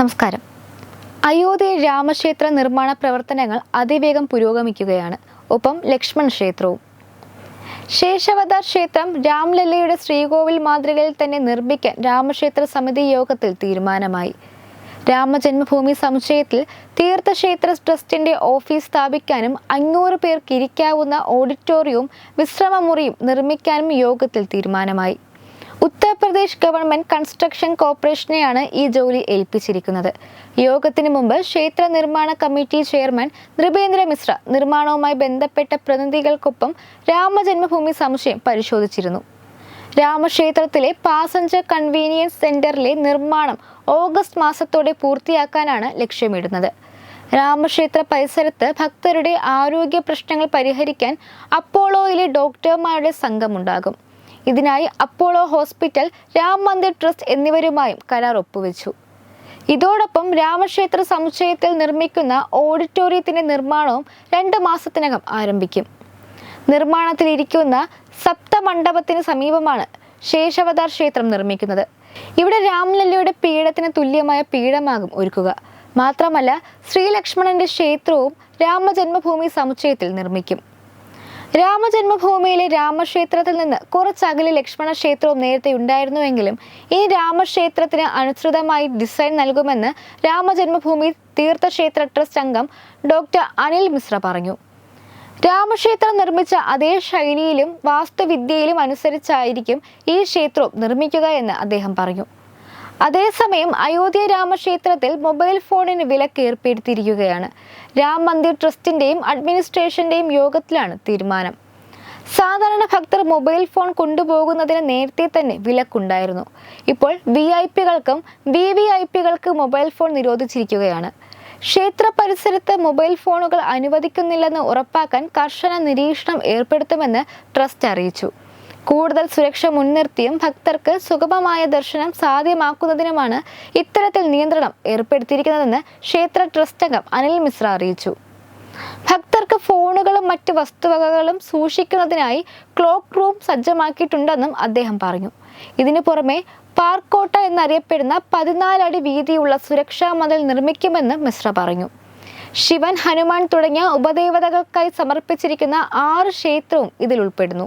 നമസ്കാരം. അയോധ്യ രാമക്ഷേത്ര നിർമ്മാണ പ്രവർത്തനങ്ങൾ അതിവേഗം പുരോഗമിക്കുകയാണ്. ഒപ്പം ലക്ഷ്മൺ ക്ഷേത്രവും. ശേഷവതാർ ക്ഷേത്രം രാംലല്ലയുടെ ശ്രീകോവിൽ മാതൃകയിൽ തന്നെ നിർമ്മിക്കാൻ രാമക്ഷേത്ര സമിതി യോഗത്തിൽ തീരുമാനമായി. രാമജന്മഭൂമി സമുച്ചയത്തിൽ തീർത്ഥക്ഷേത്ര ട്രസ്റ്റിന്റെ ഓഫീസ് സ്ഥാപിക്കാനും അഞ്ഞൂറ് പേർക്ക് ഇരിക്കാവുന്ന ഓഡിറ്റോറിയവും വിശ്രമമുറിയും നിർമ്മിക്കാനും യോഗത്തിൽ തീരുമാനമായി. ഉത്തർപ്രദേശ് ഗവൺമെന്റ് കൺസ്ട്രക്ഷൻ കോർപ്പറേഷനെയാണ് ഈ ജോലി ഏൽപ്പിച്ചിരിക്കുന്നത്. യോഗത്തിന് മുമ്പ് ക്ഷേത്ര നിർമ്മാണ കമ്മിറ്റി ചെയർമാൻ നൃപേന്ദ്ര മിശ്ര നിർമ്മാണവുമായി ബന്ധപ്പെട്ട പ്രതിനിധികൾക്കൊപ്പം രാമജന്മഭൂമി സംശയം പരിശോധിച്ചിരുന്നു. രാമക്ഷേത്രത്തിലെ പാസഞ്ചർ കൺവീനിയൻസ് സെന്ററിലെ നിർമ്മാണം ഓഗസ്റ്റ് മാസത്തോടെ പൂർത്തിയാക്കാനാണ് ലക്ഷ്യമിടുന്നത്. രാമക്ഷേത്ര പരിസരത്ത് ഭക്തരുടെ ആരോഗ്യ പ്രശ്നങ്ങൾ പരിഹരിക്കാൻ അപ്പോളോയിലെ ഡോക്ടർമാരുടെ സംഘമുണ്ടാകും. ഇതിനായി Apollo hospital Ram Mandir trust എന്നിവരുമായും കരാർ ഒപ്പുവെച്ചു. ഇതോടൊപ്പം രാമക്ഷേത്ര സമുച്ചയത്തിൽ നിർമ്മിക്കുന്ന ഓഡിറ്റോറിയത്തിന്റെ നിർമ്മാണവും രണ്ട് മാസത്തിനകം ആരംഭിക്കും. നിർമ്മാണത്തിലിരിക്കുന്ന സപ്തമണ്ഡപത്തിന് സമീപമാണ് ശേഷവതാർ ക്ഷേത്രം നിർമ്മിക്കുന്നത്. ഇവിടെ രാംലല്ലയുടെ പീഠത്തിന് തുല്യമായ പീഠമാകും ഒരുക്കുക. മാത്രമല്ല ശ്രീലക്ഷ്മണന്റെ ക്ഷേത്രവും രാമജന്മഭൂമി സമുച്ചയത്തിൽ നിർമ്മിക്കും. രാമജന്മഭൂമിയിലെ രാമക്ഷേത്രത്തിൽ നിന്ന് കുറച്ചകലെ ലക്ഷ്മണ ക്ഷേത്രവും നേരത്തെ ഉണ്ടായിരുന്നുവെങ്കിലും ഈ രാമക്ഷേത്രത്തിന് അനുസൃതമായി ഡിസൈൻ നൽകുമെന്ന് രാമജന്മഭൂമി തീർത്ഥക്ഷേത്ര ട്രസ്റ്റ് അംഗം ഡോക്ടർ അനിൽ മിശ്ര പറഞ്ഞു. രാമക്ഷേത്രം നിർമ്മിച്ച അതേ ശൈലിയിലും വാസ്തുവിദ്യയിലും അനുസരിച്ചായിരിക്കും ഈ ക്ഷേത്രവും നിർമ്മിക്കുക എന്ന് അദ്ദേഹം പറഞ്ഞു. അതേസമയം അയോധ്യ രാമക്ഷേത്രത്തിൽ മൊബൈൽ ഫോണിന് വിലക്ക് ഏർപ്പെടുത്തിയിരിക്കുകയാണ്. രാം മന്ദിർ ട്രസ്റ്റിന്റെയും അഡ്മിനിസ്ട്രേഷന്റെയും യോഗത്തിലാണ് തീരുമാനം. സാധാരണ ഭക്തർ മൊബൈൽ ഫോൺ കൊണ്ടുപോകുന്നതിന് നേരത്തെ തന്നെ വിലക്കുണ്ടായിരുന്നു. ഇപ്പോൾ വി ഐ പികൾക്കും വി വി ഐ പികൾക്ക് മൊബൈൽ ഫോൺ നിരോധിച്ചിരിക്കുകയാണ്. ക്ഷേത്ര പരിസരത്ത് മൊബൈൽ ഫോണുകൾ അനുവദിക്കുന്നില്ലെന്ന് ഉറപ്പാക്കാൻ കർശന നിരീക്ഷണം ഏർപ്പെടുത്തുമെന്ന് ട്രസ്റ്റ് അറിയിച്ചു. കൂടുതൽ സുരക്ഷ മുൻനിർത്തിയും ഭക്തർക്ക് സുഗമമായ ദർശനം സാധ്യമാക്കുന്നതിനുമാണ് ഇത്തരത്തിൽ നിയന്ത്രണം ഏർപ്പെടുത്തിയിരിക്കുന്നതെന്ന് ക്ഷേത്ര ട്രസ്റ്റ് അംഗം അനിൽ മിശ്ര അറിയിച്ചു. ഭക്തർക്ക് ഫോണുകളും മറ്റ് വസ്തുവകകളും സൂക്ഷിക്കുന്നതിനായി ക്ലോക്ക് റൂം സജ്ജമാക്കിയിട്ടുണ്ടെന്നും അദ്ദേഹം പറഞ്ഞു. ഇതിനു പുറമെ പാർക്കോട്ട എന്നറിയപ്പെടുന്ന പതിനാലടി വീതിയുള്ള സുരക്ഷാ മതിൽ നിർമ്മിക്കുമെന്ന് മിശ്ര പറഞ്ഞു. ശിവൻ ഹനുമാൻ തുടങ്ങിയ ഉപദേവതകൾക്കായി സമർപ്പിച്ചിരിക്കുന്ന ആറ് ക്ഷേത്രവും ഇതിൽ ഉൾപ്പെടുന്നു.